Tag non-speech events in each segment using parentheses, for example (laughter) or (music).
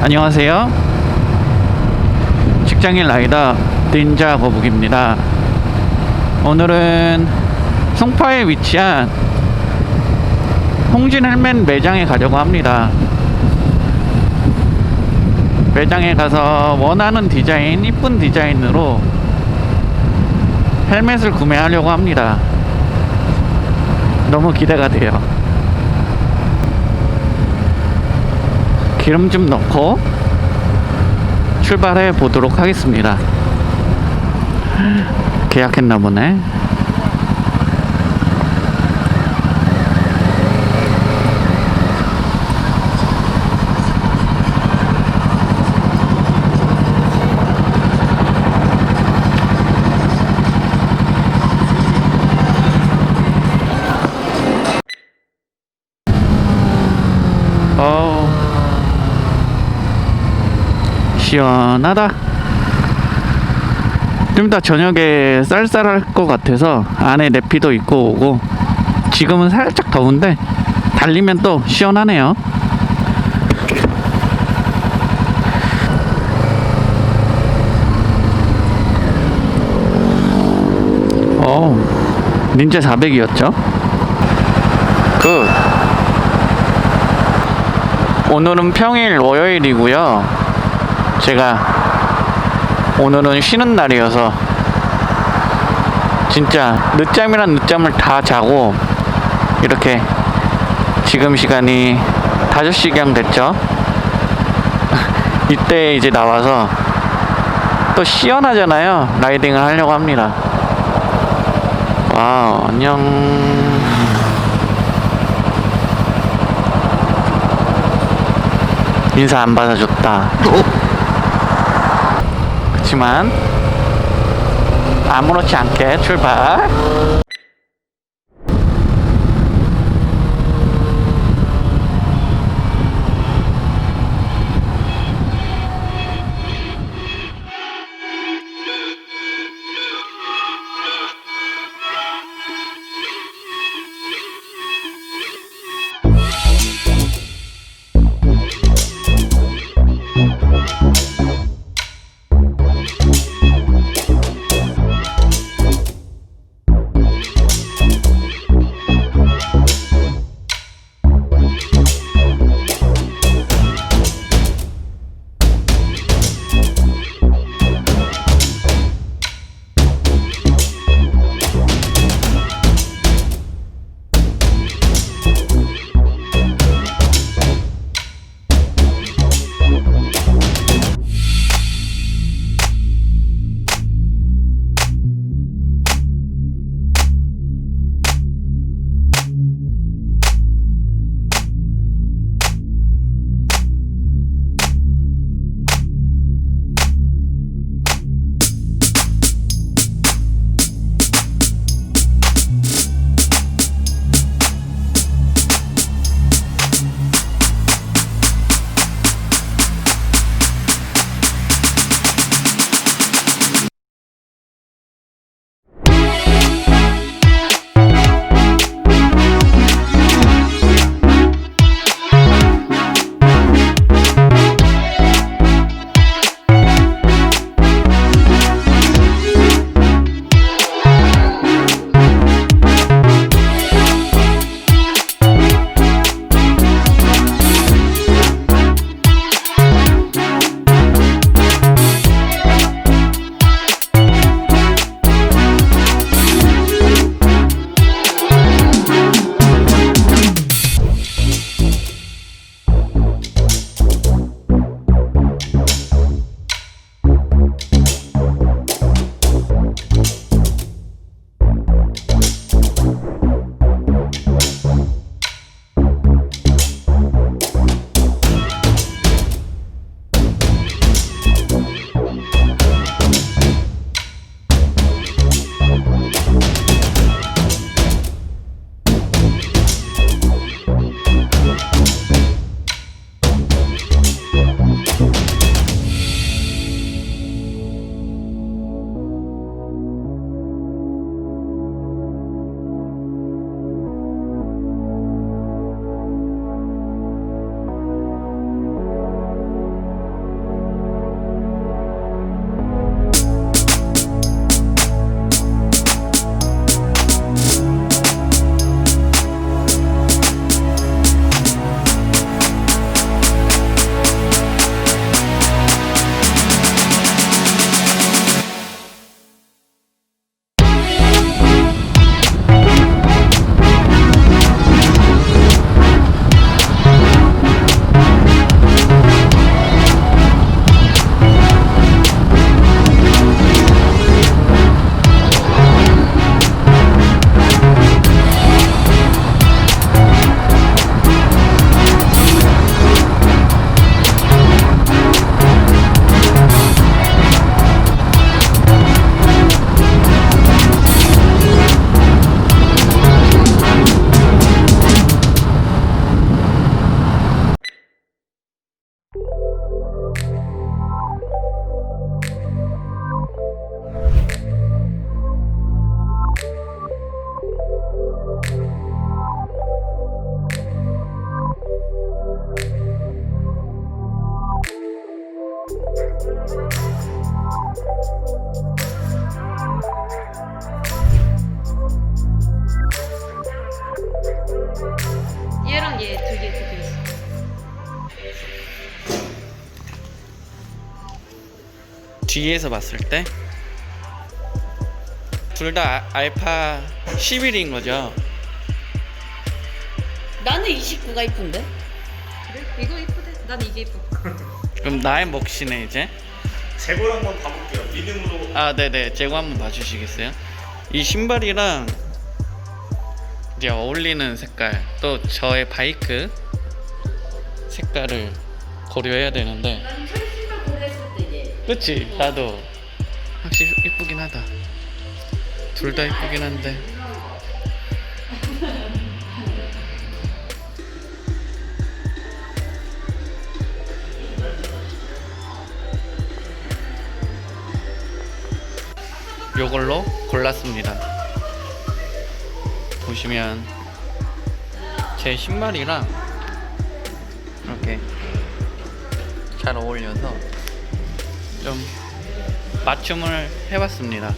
안녕하세요. 직장인 라이더 닌자 거북입니다. 오늘은 송파에 위치한 홍진 헬멧 매장에 가려고 합니다. 매장에 가서 원하는 디자인, 이쁜 디자인으로 헬멧을 구매하려고 합니다. 너무 기대가 돼요. 기름 좀 넣고 출발해 보도록 하겠습니다. 계약했나 보네. 시원하다. 좀 이따 저녁에 쌀쌀할 것 같아서 안에 내피도 입고 오고 지금은 살짝 더운데 달리면 또 시원하네요. 어 닌자 400이었죠? 굿. 오늘은 평일 월요일이고요. 제가 오늘은 쉬는 날이어서 진짜 늦잠이란 늦잠을 다 자고 이렇게 지금 시간이 5시경 됐죠. (laughs) 이때 이제 나와서 또 시원하잖아요. 라이딩을 하려고 합니다. 와, 안녕. 인사 안 받아줬다. 그렇지만 아무렇지 않게 출발. 예, 두 개, 두 개. 뒤에서 봤을 때 둘 다 알파 11인 거죠. 나는 29가 이쁜데? 그래? 이거 이쁘대. 난 이게 이뻐. 그럼 나의 몫이네 이제. 재고를 한번 봐볼게요. 믿음으로 아 네네 재고 한번 봐주시겠어요? 이 신발이랑 이제 어울리는 색깔 또 저의 바이크 색깔을 고려해야 되는데. 그치 나도. 확실히 이쁘긴 하다. 둘 다 이쁘긴 한데. 요걸로 골랐습니다 보시면 제 신발이랑 이렇게 잘 어울려서 좀 맞춤을 해봤습니다.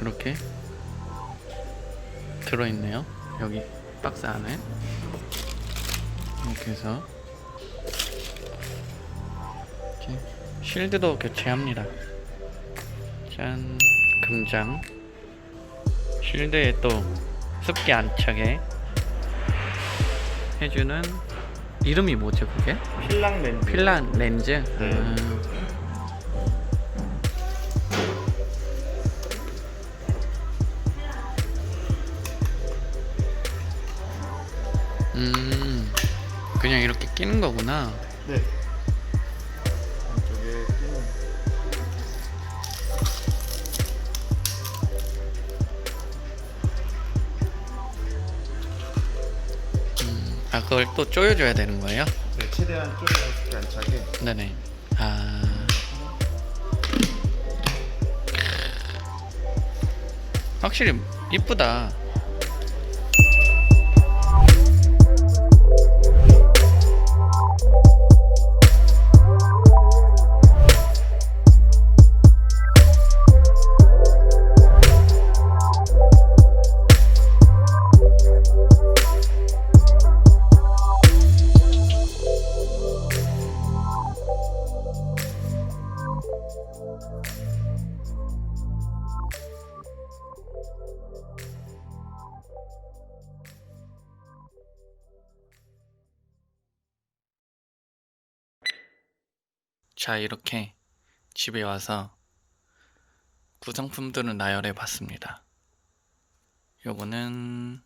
이렇게 들어있네요. 여기 박스 안에 이렇게 해서 이렇게 실드도 교체합니다. 짠 금장 실드에 또 습기 안 차게 해주는 이름이 뭐죠 그게? 필랑 렌즈. 필란 렌즈. 네. 아. 음, 그냥 이렇게 끼는 거구나. 네. 그걸 또 조여줘야 되는 거예요? 네, 최대한 습기 안 차게. 네네. 아. 확실히 이쁘다. 자, 이렇게 집에 와서 구성품들을 나열해 봤습니다. 요거는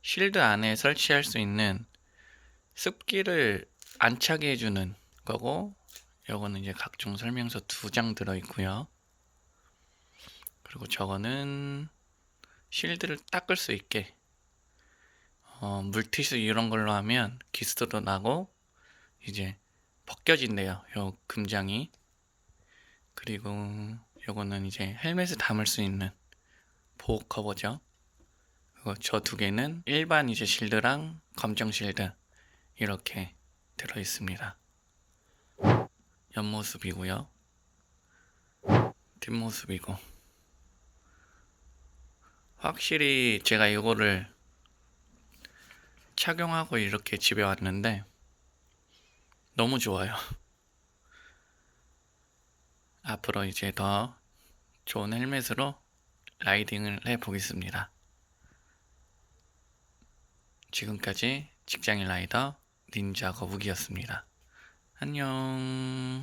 실드 안에 설치할 수 있는 습기를 안 차게 해주는 거고, 요거는 이제 각종 설명서 두 장 들어 있고요. 그리고 저거는 실드를 닦을 수 있게 어, 물티슈 이런 걸로 하면 기스도 나고 이제 벗겨진대요. 요 금장이. 그리고 요거는 이제 헬멧에 담을 수 있는 보호 커버죠. 그리고 저 두 개는 일반 이제 실드랑 검정 실드 이렇게 들어 있습니다. 옆모습이고요. 뒷모습이고. 확실히 제가 이거를 착용하고 이렇게 집에 왔는데 너무 좋아요. (laughs) 앞으로 이제 더 좋은 헬멧으로 라이딩을 해 보겠습니다. 지금까지 직장인 라이더 닌자 거북이었습니다. 안녕.